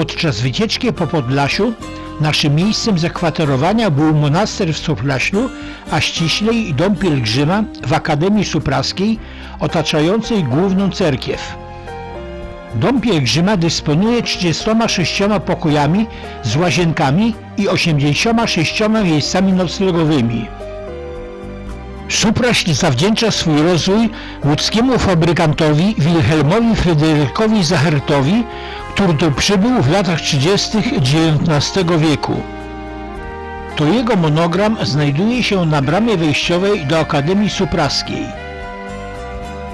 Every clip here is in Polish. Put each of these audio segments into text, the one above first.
Podczas wycieczki po Podlasiu naszym miejscem zakwaterowania był monaster w Soplaślu, a ściślej dom pielgrzyma w Akademii Supraskiej otaczającej główną cerkiew. Dom pielgrzyma dysponuje 36 pokojami z łazienkami i 86 miejscami noclegowymi. Supraśl zawdzięcza swój rozwój łódzkiemu fabrykantowi Wilhelmowi Fryderykowi Zachertowi, który tu przybył w latach 30. XIX wieku. To jego monogram znajduje się na bramie wejściowej do Akademii Supraskiej.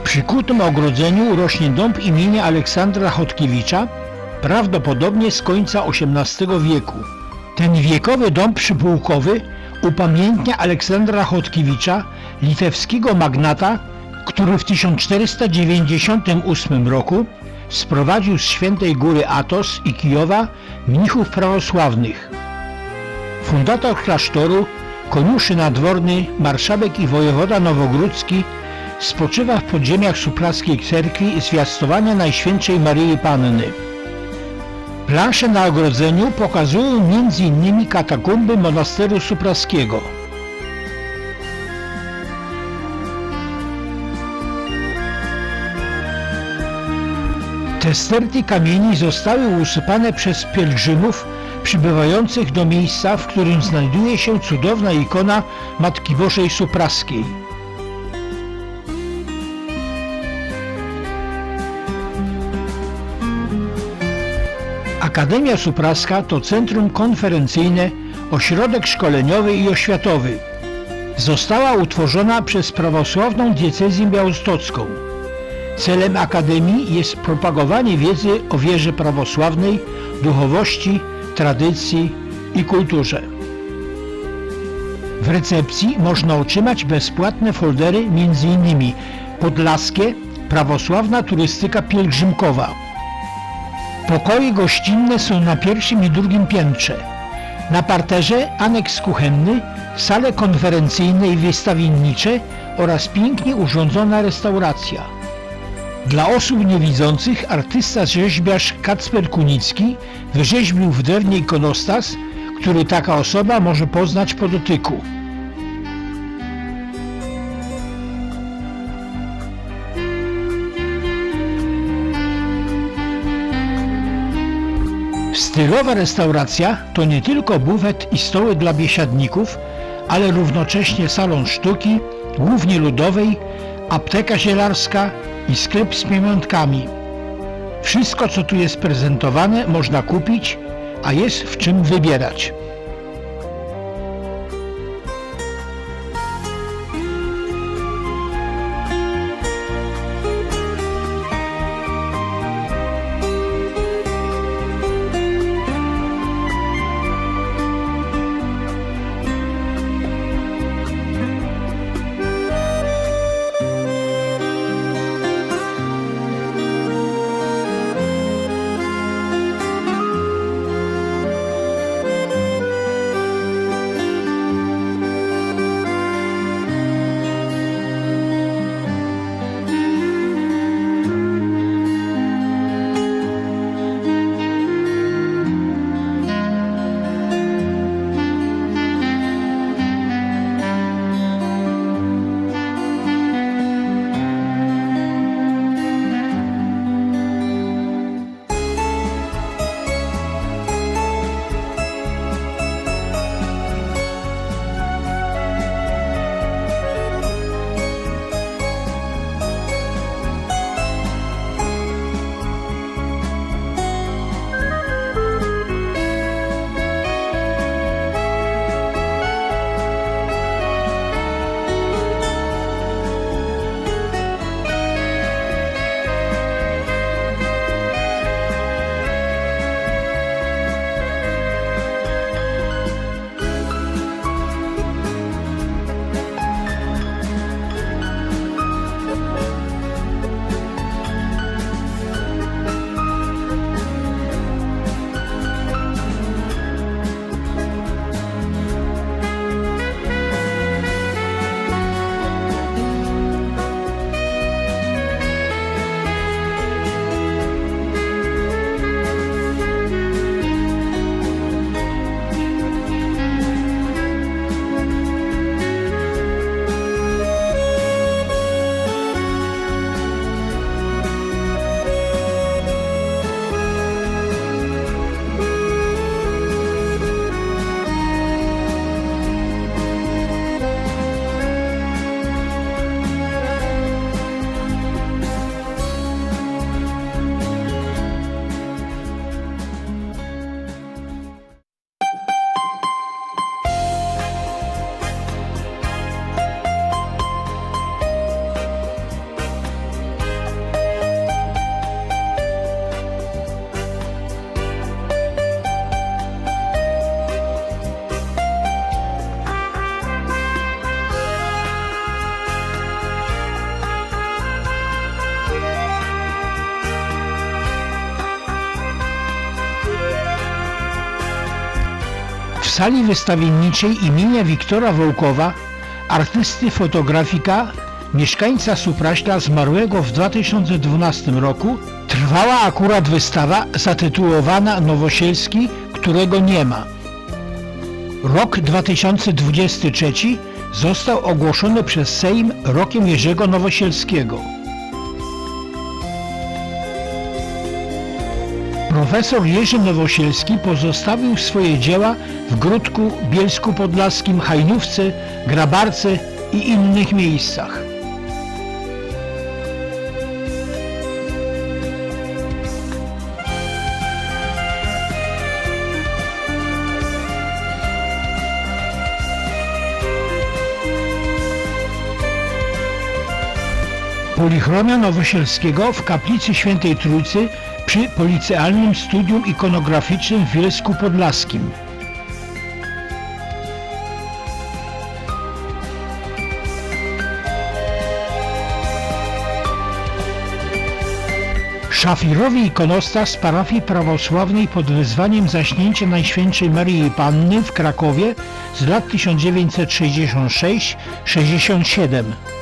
Przy kutym ogrodzeniu rośnie dąb imienia Aleksandra Chodkiewicza, prawdopodobnie z końca XVIII wieku. Ten wiekowy dąb przypułkowy upamiętnia Aleksandra Chodkiewicza, litewskiego magnata, który w 1498 roku sprowadził z Świętej Góry Atos i Kijowa mnichów prawosławnych. Fundator klasztoru, koniuszy nadworny, marszałek i wojewoda nowogródzki spoczywa w podziemiach supraskiej cerkwi zwiastowania Najświętszej Maryi Panny. Plansze na ogrodzeniu pokazują m.in. katakumby monasteru supraskiego. Te sterty kamieni zostały usypane przez pielgrzymów przybywających do miejsca, w którym znajduje się cudowna ikona Matki Bożej Supraskiej. Akademia Supraska to centrum konferencyjne, ośrodek szkoleniowy i oświatowy. Została utworzona przez prawosławną diecezję białostocką. Celem Akademii jest propagowanie wiedzy o wierze prawosławnej, duchowości, tradycji i kulturze. W recepcji można otrzymać bezpłatne foldery m.in. Podlaskie, prawosławna turystyka pielgrzymkowa. Pokoje gościnne są na pierwszym i drugim piętrze. Na parterze aneks kuchenny, sale konferencyjne i wystawiennicze oraz pięknie urządzona restauracja. Dla osób niewidzących artysta rzeźbiarz Kacper Kunicki wyrzeźbił w drewnie ikonostas, który taka osoba może poznać po dotyku. Stylowa restauracja to nie tylko bufet i stoły dla biesiadników, ale równocześnie salon sztuki, głównie ludowej, apteka zielarska i sklep z pamiątkami. Wszystko, co tu jest prezentowane, można kupić, a jest w czym wybierać. Sali wystawienniczej imienia Wiktora Wołkowa, artysty fotografika, mieszkańca Supraśla zmarłego w 2012 roku, trwała akurat wystawa zatytułowana Nowosielski, którego nie ma. Rok 2023 został ogłoszony przez Sejm rokiem Jerzego Nowosielskiego. Profesor Jerzy Nowosielski pozostawił swoje dzieła w Gródku, Bielsku Podlaskim, Hajnówce, Grabarce i innych miejscach. Polichromia Nowosielskiego w kaplicy Świętej Trójcy przy Policealnym Studium Ikonograficznym w Wielsku Podlaskim. Szafirowy ikonostas parafii prawosławnej pod wezwaniem Zaśnięcia Najświętszej Maryi Panny w Krakowie z lat 1966-67.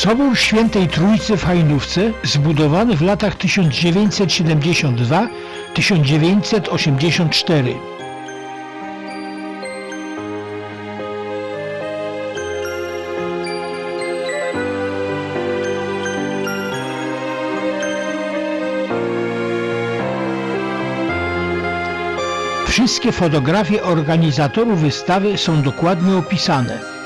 Sobór Świętej Trójcy w Hajnówce, zbudowany w latach 1972-1984. Wszystkie fotografie organizatorów wystawy są dokładnie opisane.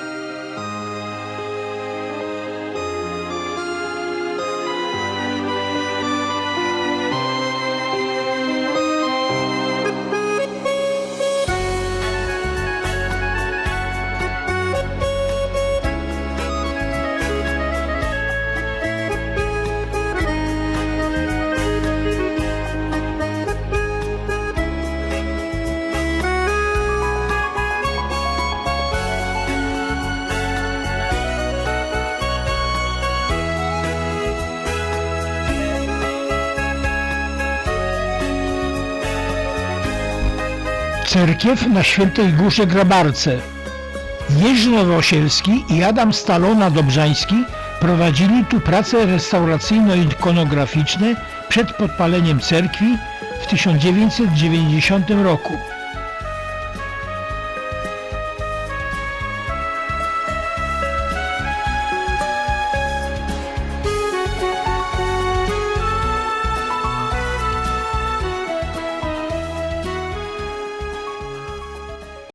Cerkiew na Świętej Górze Grabarce. Jerzy Nowosielski i Adam Stalona-Dobrzański prowadzili tu prace restauracyjno-ikonograficzne przed podpaleniem cerkwi w 1990 roku.